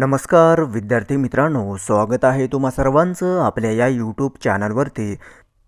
नमस्कार विद्यार्थी मित्रांनो स्वागत आहे तुम्हा सर्वांचं आपल्या या यूट्यूब चॅनलवरती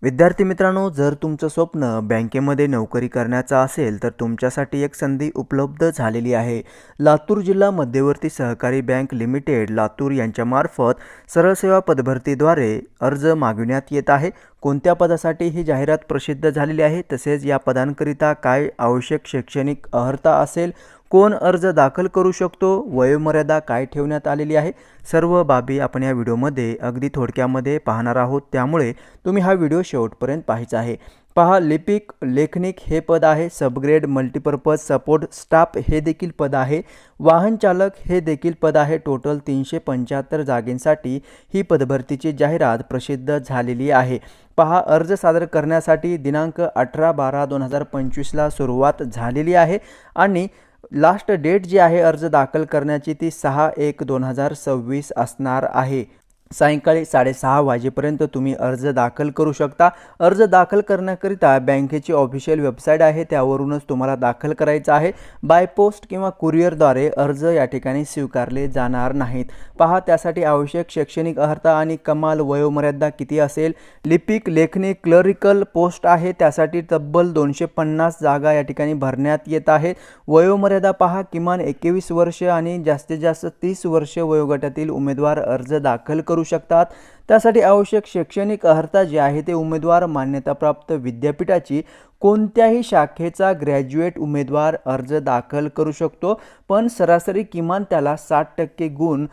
विद्यार्थी मित्रांनो जर तुमचं स्वप्न बँकेमध्ये नोकरी करण्याचं असेल तर तुमच्यासाठी एक संधी उपलब्ध झालेली आहे. लातूर जिल्हा मध्यवर्ती सहकारी बँक लिमिटेड लातूर यांच्यामार्फत सरळ सेवा पदभरतीद्वारे अर्ज मागविण्यात येत आहे. कोणत्या पदासाठी ही जाहिरात प्रसिद्ध झालेली आहे? तसेच या पदांकरिता काय आवश्यक शैक्षणिक अर्हता असेल? कोण अर्ज दाखल करू शकतो? वयोमर्यादा काय ठेवण्यात आलेली आहे? सर्व बाबी आपण या व्हिडिओमध्ये अगदी थोडक्यामध्ये पाहणार आहोत. त्यामुळे तुम्ही हा व्हिडिओ शेवटपर्यंत पाहायचा आहे. पहा लिपिक लेखनिक हे पद आहे. सबग्रेड मल्टीपर्पज सपोर्ट स्टाफ हे देखील पद आहे. वाहन चालक हे देखील पद आहे. टोटल तीनशे पंच्याहत्तर जागेंसाठी ही पदभरतीची जाहिरात प्रसिद्ध झालेली आहे. पहा अर्ज सादर करण्यासाठी दिनांक अठरा बारा दोन हजार पंचवीसला सुरुवात झालेली आहे आणि लास्ट डेट जी आहे अर्ज दाखल करण्याची ती सहा एक दोन हजार सव्वीस असणार आहे. सायंकाळी साडेसहा वाजेपर्यंत तुम्ही अर्ज दाखल करू शकता. अर्ज दाखल करण्याकरिता बँकेची ऑफिशियल वेबसाईट आहे त्यावरूनच तुम्हाला दाखल करायचं आहे. बाय पोस्ट किंवा कुरिअरद्वारे अर्ज या ठिकाणी स्वीकारले जाणार नाहीत. पहा त्यासाठी आवश्यक शैक्षणिक अर्हता आणि कमाल वयोमर्यादा किती असेल? लिपिक लेखनी क्लरिकल पोस्ट आहे त्यासाठी तब्बल दोनशे पन्नास जागा या ठिकाणी भरण्यात येत आहेत. वयोमर्यादा पहा किमान एकवीस वर्ष आणि जास्तीत जास्त तीस वर्ष वयोगटातील उमेदवार अर्ज दाखल करू शकतात. त्यासाठी आवश्यक शैक्षणिक अर्हता जी आहे ते उमेदवार मान्यताप्राप्त विद्यापीठाची कोणत्याही शाखेचा ग्रॅज्युएट उमेदवार अर्ज दाखल करू शकतो पण सरासरी किमान त्याला साठ टक्के गुण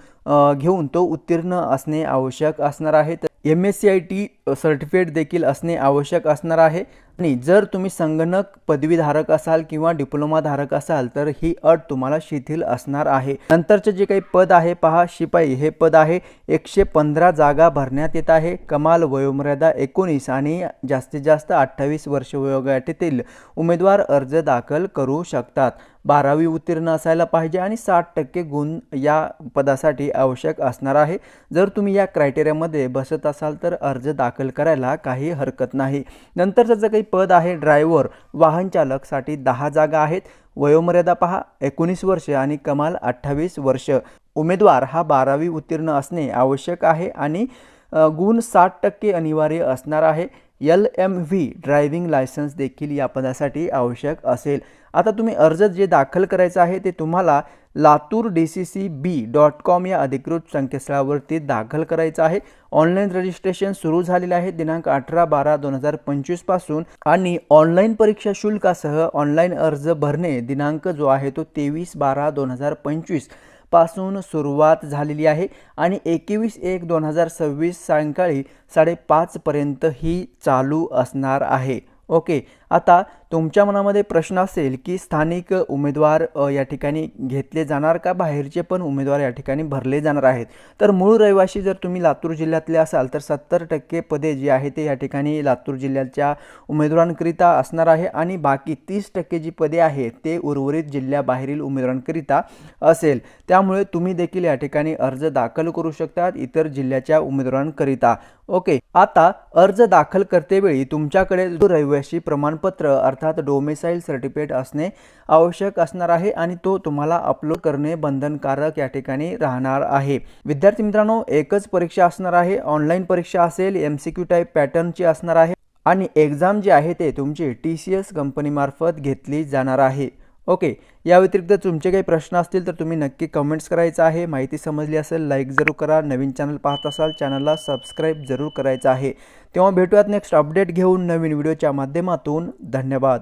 घेऊन तो उत्तीर्ण असणे आवश्यक असणार आहे. M S C I T certificate देखील असणे आवश्यक असणार आहे. आणि जर तुम्ही संगणक पदवीधारक असाल किंवा डिप्लोमाधारक असाल तर ही अट तुम्हाला शिथिल असणार आहे. नंतरचे जे काही पद आहे पहा शिपाई हे पद आहे एकशे पंधरा जागा भरण्यात येत आहे. कमाल वयोमर्यादा एकोणीस आणि जास्तीत जास्त अठ्ठावीस वर्ष वयोगटातील उमेदवार अर्ज दाखल करू शकतात. बारावी उत्तीर्ण असायला पाहिजे आणि साठ टक्के गुण या पदासाठी आवश्यक असणार आहे. जर तुम्ही या क्रायटेरियामध्ये बसत असाल तर अर्ज दाखल करायला काही हरकत नाही. नंतरचं जर काही पद आहे ड्रायव्हर. वाहन चालकसाठी दहा जागा आहेत. वयोमर्यादा पहा एकोणीस वर्ष आणि कमाल अठ्ठावीस वर्ष. उमेदवार हा बारावी उत्तीर्ण असणे आवश्यक आहे आणि गुण साठ टक्के अनिवार्य असणार आहे. L M V driving licence देखील या पदासाठी आवश्यक असेल. आता तुम्ही अर्ज जे दाखल करायचं आहे ते तुम्हाला Latur D C C B dot com या अधिकृत संकेतस्थळावरती दाखल करायचं आहे. ऑनलाईन रजिस्ट्रेशन सुरू झालेलं आहे दिनांक अठरा बारा दोन हजार पंचवीसपासून आणि ऑनलाईन परीक्षा शुल्कासह ऑनलाईन अर्ज भरणे दिनांक जो आहे तो तेवीस बारा दोन हजार पंचवीस. पासून सुरुवात झालेली आहे आणि एकवीस एक दोन हजार सव्वीस सायंकाळी साडेपाचपर्यंत ही चालू असणार आहे. ओके आता तुमच्या मनामध्ये प्रश्न असेल की स्थानिक उमेदवार या ठिकाणी घेतले जाणार का? बाहेरचे पण उमेदवार या ठिकाणी भरले जाणार आहेत. तर मूळ रहिवाशी जर तुम्ही लातूर जिल्ह्यातले असाल तर सत्तर टक्के पदे जी आहे ते या ठिकाणी लातूर जिल्ह्याच्या उमेदवारांकरिता असणार आहे आणि बाकी तीस टक्के जी पदे आहेत ते उर्वरित जिल्ह्याबाहेरील उमेदवारांकरिता असेल. त्यामुळे तुम्ही देखील या ठिकाणी अर्ज दाखल करू शकतात इतर जिल्ह्याच्या उमेदवारांकरिता. ओके आता अर्ज दाखल करतेवेळी तुमच्याकडे जो रहिवासी प्रमाणपत्र अर्थात डोमेसाईल सर्टिफिकेट असणे आवश्यक असणार आहे आणि तो तुम्हाला अपलोड करणे बंधनकारक या ठिकाणी राहणार आहे. विद्यार्थी मित्रांनो एकच परीक्षा असणार आहे ऑनलाईन परीक्षा असेल एम सी क्यू टाईप पॅटर्नची असणार आहे आणि एक्झाम जी आहे ते तुमची टी सी एस कंपनीमार्फत घेतली जाणार आहे. ओके या व्यतिरिक्त तुमचे काही प्रश्न असतील तर तुम्ही नक्की कमेंट्स करायचं आहे. माहिती समजली असेल लाईक जरूर करा. नवीन चॅनल पाहत असाल चॅनलला सबस्क्राईब जरूर करायचं आहे. तेव्हा भेटूयात नेक्स्ट अपडेट घेऊन नवीन व्हिडिओच्या माध्यमातून. धन्यवाद.